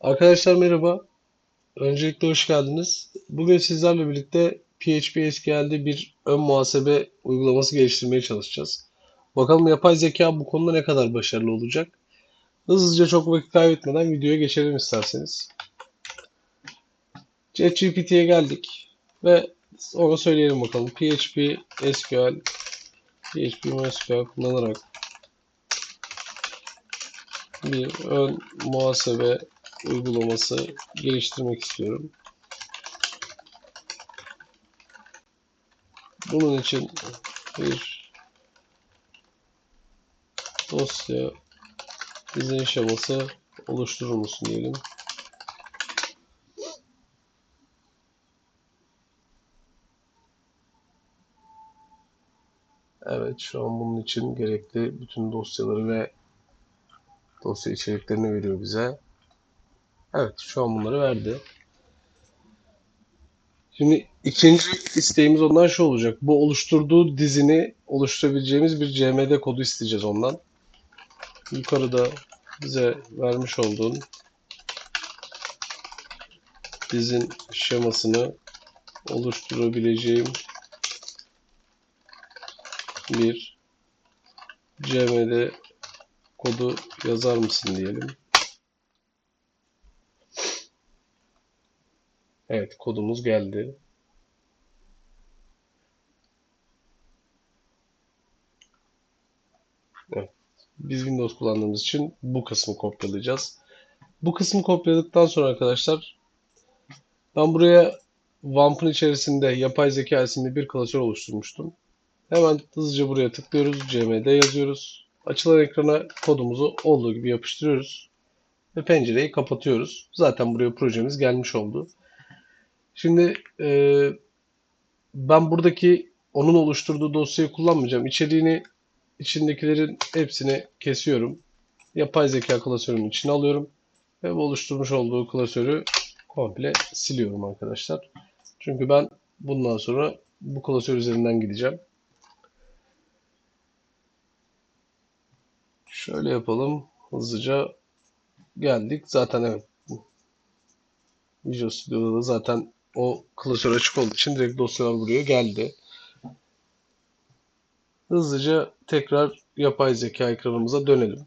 Arkadaşlar merhaba. Öncelikle hoş geldiniz. Bugün sizlerle birlikte PHP SQL'de bir ön muhasebe uygulaması geliştirmeye çalışacağız. Bakalım yapay zeka bu konuda ne kadar başarılı olacak. Hızlıca çok vakit kaybetmeden videoya geçelim isterseniz. ChatGPT'ye geldik ve ona söyleyelim bakalım. PHP SQL PHP SQL kullanarak bir ön muhasebe uygulaması geliştirmek istiyorum. Bunun için bir dosya dizin şeması oluşturur musun diyelim. Evet, şu an bunun için gerekli bütün dosyaları ve dosya içeriklerini veriyor bize. Evet, şu an bunları verdi. Şimdi ikinci isteğimiz ondan şu olacak. Bu oluşturduğu dizini oluşturabileceğimiz bir CMD kodu isteyeceğiz ondan. Yukarıda bize vermiş olduğun dizin şemasını oluşturabileceğim bir CMD kodu yazar mısın diyelim. Evet kodumuz geldi. Biz Windows kullandığımız için bu kısmı kopyalayacağız. Bu kısmı kopyaladıktan sonra arkadaşlar ben buraya WAMP'ın içerisinde yapay zeka isimli bir klasör oluşturmuştum. Hemen hızlıca buraya tıklıyoruz. CMD yazıyoruz. Açılan ekrana kodumuzu olduğu gibi yapıştırıyoruz. Ve pencereyi kapatıyoruz. Zaten buraya projemiz gelmiş oldu. Şimdi e, ben buradaki onun oluşturduğu dosyayı kullanmayacağım. İçeriğini içindekilerin hepsini kesiyorum. Yapay zeka klasörünün içine alıyorum. Ve bu oluşturmuş olduğu klasörü komple siliyorum arkadaşlar. Çünkü ben bundan sonra bu klasör üzerinden gideceğim. Şöyle yapalım. Hızlıca geldik. Zaten evet. Visual Studio'da da zaten o klasör açık olduğu için direkt dosyalar buraya geldi. Hızlıca tekrar yapay zeka ekranımıza dönelim.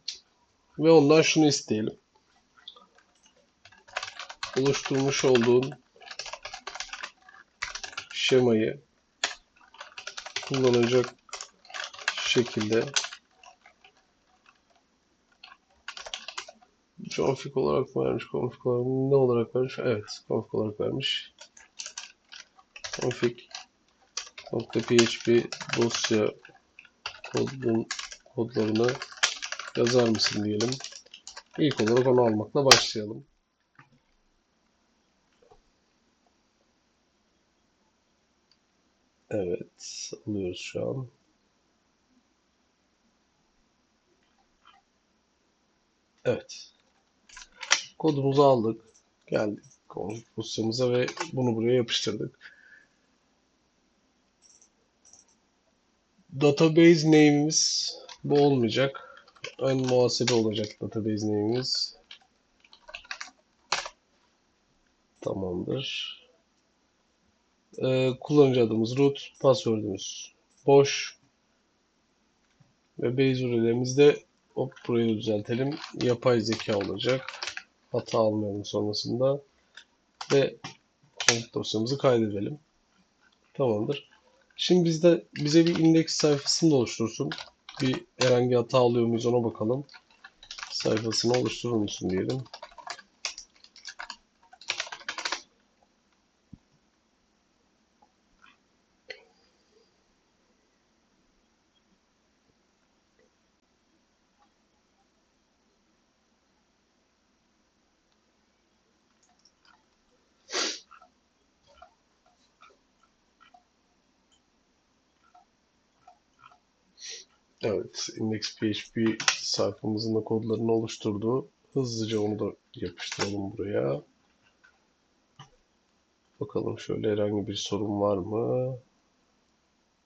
Ve ondan şunu isteyelim. Oluşturmuş olduğun şemayı kullanacak şekilde config olarak vermiş? Config olarak ne olarak vermiş? Evet, config olarak vermiş. Config .php dosya kodun kodlarını yazar mısın diyelim. İlk olarak onu almakla başlayalım. Evet, alıyoruz şu an. Evet. Kodumuzu aldık. Geldik dosyamıza ve bunu buraya yapıştırdık. Database name'imiz bu olmayacak. Ön muhasebe olacak database name'imiz. Tamamdır. Ee, kullanıcı adımız root, password'ümüz boş. Ve base URL'imizde hop burayı düzeltelim. Yapay zeka olacak. Hata almayalım sonrasında. Ve dosyamızı kaydedelim. Tamamdır. Şimdi bizde bize bir indeks sayfasını da oluştursun. Bir herhangi hata alıyor muyuz ona bakalım. Sayfasını oluşturur musun diyelim. Evet, index.php sayfamızın da kodlarını oluşturdu. Hızlıca onu da yapıştıralım buraya. Bakalım şöyle herhangi bir sorun var mı?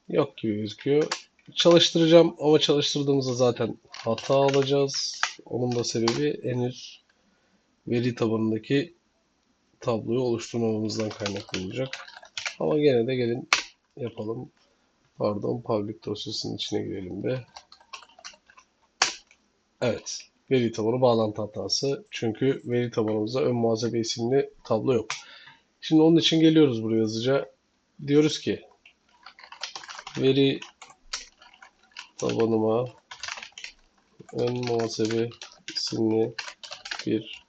Yok gibi gözüküyor. Çalıştıracağım ama çalıştırdığımızda zaten hata alacağız. Onun da sebebi henüz veri tabanındaki tabloyu oluşturmamamızdan kaynaklı olacak. Ama gene de gelin yapalım. Pardon, public dosyasının içine girelim de. Evet, veri tabanı bağlantı hatası. Çünkü veri tabanımızda ön muhasebe isimli tablo yok. Şimdi onun için geliyoruz buraya hızlıca. Diyoruz ki veri tabanıma ön muhasebe isimli bir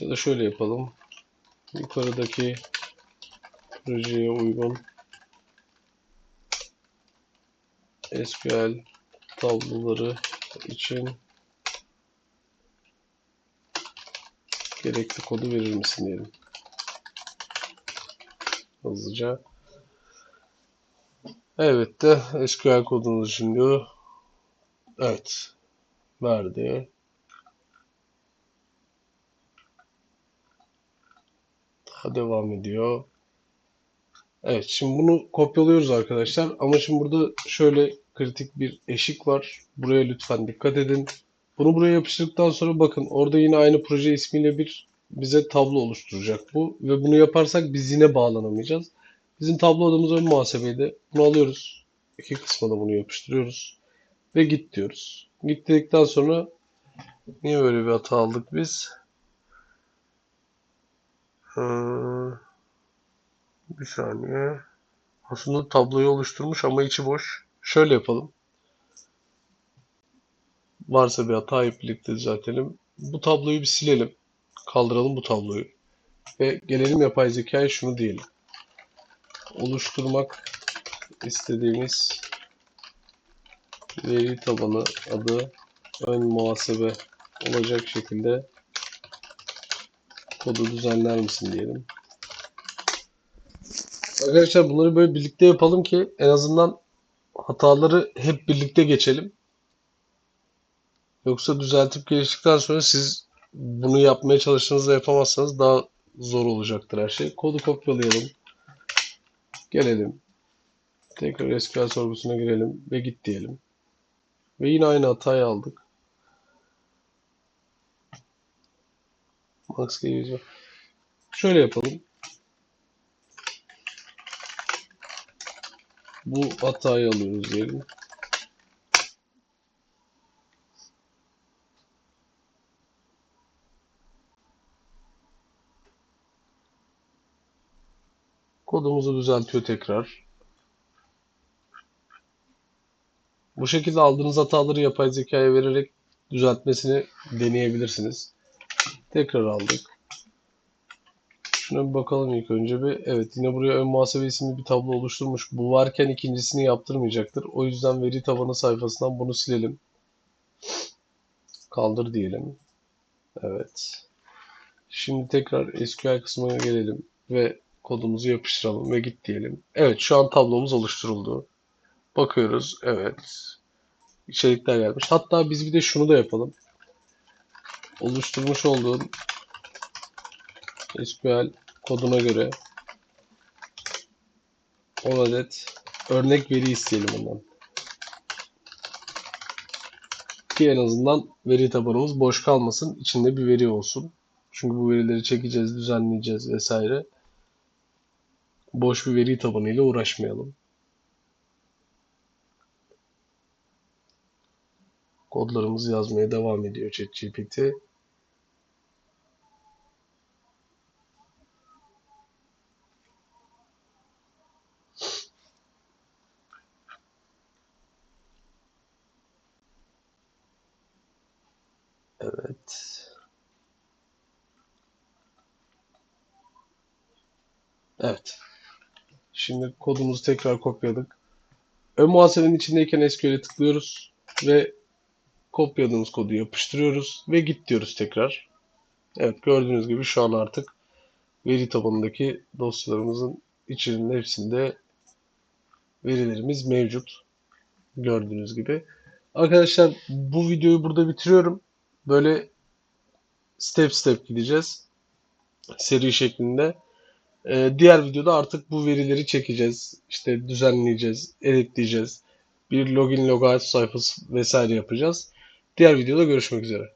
ya da şöyle yapalım. Yukarıdaki projeye uygun SQL tabloları için gerekli kodu verir misin diyelim. Hızlıca. Evet de SQL kodunu diyor. Evet. Verdi. Daha devam ediyor. Evet şimdi bunu kopyalıyoruz arkadaşlar. Ama şimdi burada şöyle kritik bir eşik var. Buraya lütfen dikkat edin. Bunu buraya yapıştırdıktan sonra bakın orada yine aynı proje ismiyle bir bize tablo oluşturacak bu. Ve bunu yaparsak biz yine bağlanamayacağız. Bizim tablo adımız ön muhasebeydi. Bunu alıyoruz. İki kısma da bunu yapıştırıyoruz. Ve git diyoruz. Git dedikten sonra niye böyle bir hata aldık biz? Ee, bir saniye. Aslında tabloyu oluşturmuş ama içi boş. Şöyle yapalım. Varsa bir hata hep birlikte düzeltelim. Bu tabloyu bir silelim. Kaldıralım bu tabloyu. Ve gelelim yapay zekaya şunu diyelim. Oluşturmak istediğimiz veri tabanı adı ön muhasebe olacak şekilde kodu düzenler misin diyelim. Arkadaşlar bunları böyle birlikte yapalım ki en azından hataları hep birlikte geçelim. Yoksa düzeltip geliştikten sonra siz bunu yapmaya çalıştığınızda yapamazsanız daha zor olacaktır her şey. Kodu kopyalayalım. Gelelim. Tekrar SQL sorgusuna girelim ve git diyelim. Ve yine aynı hatayı aldık. Max G100 Şöyle yapalım. Bu hatayı alıyoruz diyelim. Kodumuzu düzeltiyor tekrar. Bu şekilde aldığınız hataları yapay zekaya vererek düzeltmesini deneyebilirsiniz. Tekrar aldık. Şuna bir bakalım ilk önce bir. Evet yine buraya ön muhasebe isimli bir tablo oluşturmuş. Bu varken ikincisini yaptırmayacaktır. O yüzden veri tabanı sayfasından bunu silelim. Kaldır diyelim. Evet. Şimdi tekrar SQL kısmına gelelim ve kodumuzu yapıştıralım ve git diyelim. Evet şu an tablomuz oluşturuldu. Bakıyoruz. Evet. İçerikler gelmiş. Hatta biz bir de şunu da yapalım. Oluşturmuş olduğum SQL koduna göre 10 adet örnek veri isteyelim ondan. Ki en azından veri tabanımız boş kalmasın. içinde bir veri olsun. Çünkü bu verileri çekeceğiz, düzenleyeceğiz vesaire. Boş bir veri tabanıyla uğraşmayalım. Kodlarımız yazmaya devam ediyor ChatGPT. Evet. Evet. Şimdi kodumuzu tekrar kopyaladık. Ön muhasebenin içindeyken SQL'e tıklıyoruz ve kopyaladığımız kodu yapıştırıyoruz ve git diyoruz tekrar. Evet gördüğünüz gibi şu an artık veri tabanındaki dosyalarımızın içinde hepsinde verilerimiz mevcut. Gördüğünüz gibi. Arkadaşlar bu videoyu burada bitiriyorum. Böyle step step gideceğiz. Seri şeklinde. Ee, diğer videoda artık bu verileri çekeceğiz. İşte düzenleyeceğiz, editleyeceğiz. Bir login logout sayfası vesaire yapacağız. Diğer videoda görüşmek üzere.